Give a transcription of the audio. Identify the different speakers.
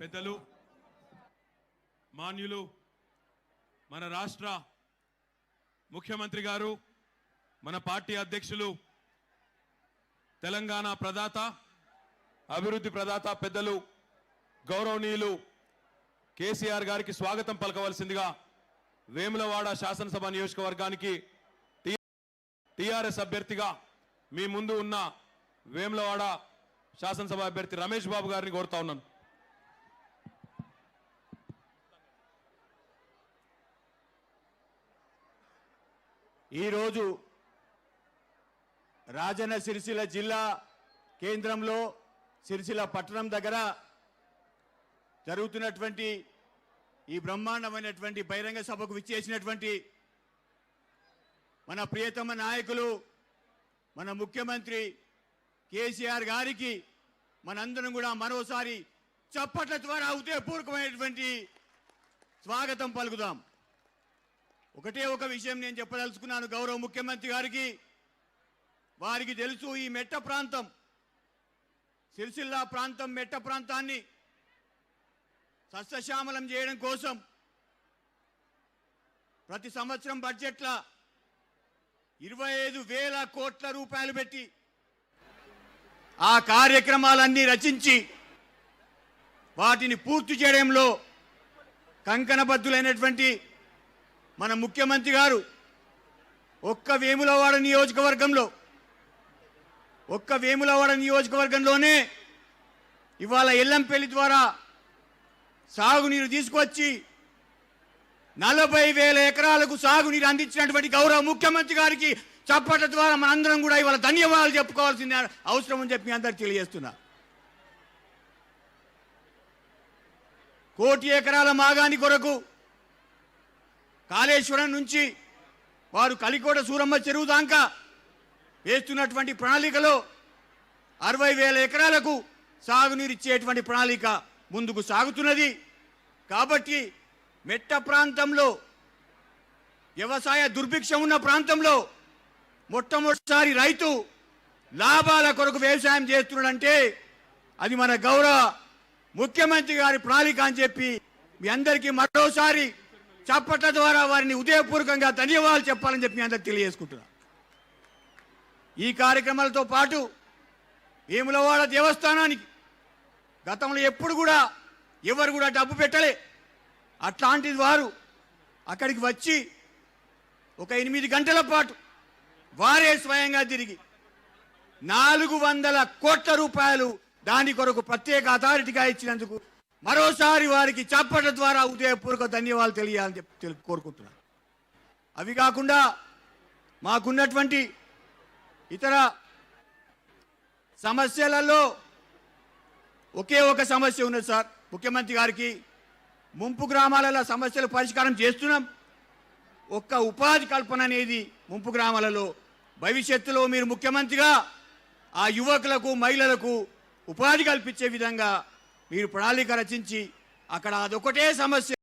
Speaker 1: పెద్దలు మాన్యులు మన రాష్ట్ర ముఖ్యమంత్రి గారు మన పార్టీ అధ్యక్షులు తెలంగాణ ప్రదాత అభివృద్ధి ప్రదాత పెద్దలు గౌరవనీయులు కేసీఆర్ గారికి స్వాగతం పలకవలసిందిగా వేములవాడ శాసనసభ నియోజకవర్గానికి టిఆర్ఎస్ అభ్యర్థిగా మీ ముందు ఉన్న వేములవాడ శాసనసభ అభ్యర్థి రమేష్ బాబు గారిని కోరుతా ఉన్నాను.
Speaker 2: ఈరోజు రాజన్న సిరిసిల్ల జిల్లా కేంద్రంలో సిరిసిల్ల పట్టణం దగ్గర జరుగుతున్నటువంటి ఈ బ్రహ్మాండమైనటువంటి బహిరంగ సభకు విచ్చేసినటువంటి మన ప్రియతమ నాయకులు మన ముఖ్యమంత్రి కేసీఆర్ గారికి మనందరం కూడా మరోసారి చప్పట్ల ద్వారా ఉదయపూర్వకమైనటువంటి స్వాగతం పలుకుదాం. ఒకటే ఒక విషయం నేను చెప్పదలుచుకున్నాను గౌరవ ముఖ్యమంత్రి గారికి. వారికి తెలుసు ఈ మెట్ట ప్రాంతం సిరిసిల్ల ప్రాంతం మెట్ట ప్రాంతాన్ని సస్యశ్యామలం చేయడం కోసం ప్రతి సంవత్సరం బడ్జెట్ల ఇరవై ఐదు వేల కోట్ల రూపాయలు పెట్టి ఆ కార్యక్రమాలన్నీ రచించి వాటిని పూర్తి చేయడంలో కంకణబద్ధులైనటువంటి మన ముఖ్యమంత్రి గారు ఒక్క వేములవాడ నియోజకవర్గంలో ఒక్క వేములవాడ నియోజకవర్గంలోనే ఇవాళ ఎల్లంపల్లి ద్వారా సాగునీరు తీసుకొచ్చి నలభై వేల ఎకరాలకు సాగునీరు అందించినటువంటి గౌరవ ముఖ్యమంత్రి గారికి చప్పట్ల ద్వారా మనందరం కూడా ఇవాళ ధన్యవాదాలు చెప్పుకోవాల్సిన అవసరం అని చెప్పి మీ అందరికి తెలియజేస్తున్నా. కోటి ఎకరాల మాగాని కొరకు కాళేశ్వరం నుంచి వారు కలికోట సూరమ్మ చెరువు దాకా వేస్తున్నటువంటి ప్రణాళికలో అరవై వేల ఎకరాలకు సాగునీరు ఇచ్చేటువంటి ప్రణాళిక ముందుకు సాగుతున్నది. కాబట్టి మెట్ట ప్రాంతంలో వ్యవసాయ దుర్భిక్షం ఉన్న ప్రాంతంలో మొట్టమొదటిసారి రైతు లాభాల కొరకు వ్యవసాయం చేస్తున్నాడంటే అది మన గౌరవ ముఖ్యమంత్రి గారి ప్రణాళిక అని చెప్పి మీ అందరికీ మరోసారి చప్పట్ల ద్వారా వారిని ఉదయపూర్వకంగా ధన్యవాదాలు చెప్పాలని చెప్పి మీ అందరికి తెలియజేసుకుంటున్నా. ఈ కార్యక్రమాలతో పాటు వేములవాడ దేవస్థానానికి గతంలో ఎప్పుడు కూడా ఎవరు కూడా డబ్బు పెట్టలే. అట్లాంటిది వారు అక్కడికి వచ్చి ఒక ఎనిమిది గంటల పాటు వారే స్వయంగా తిరిగి నాలుగు వందల కోట్ల రూపాయలు దాని కొరకు ప్రత్యేక అథారిటీగా ఇచ్చినందుకు మరోసారి వారికి చప్పట్ల ద్వారా ఉదయపూర్వక ధన్యవాదాలు తెలియాలని చెప్పి కోరుకుంటున్నాను. అవి కాకుండా మాకున్నటువంటి ఇతర సమస్యలలో ఒకే ఒక సమస్య ఉన్నది సార్. ముఖ్యమంత్రి గారికి ముంపు గ్రామాలలో సమస్యలు పరిష్కారం చేస్తున్నాం. ఒక్క ఉపాధి కల్పన అనేది ముంపు గ్రామాలలో భవిష్యత్తులో మీరు ముఖ్యమంత్రిగా ఆ యువకులకు మహిళలకు ఉపాధి కల్పించే విధంగా మీరు ప్రణాళిక రచించి అక్కడ అదొకటే సమస్య.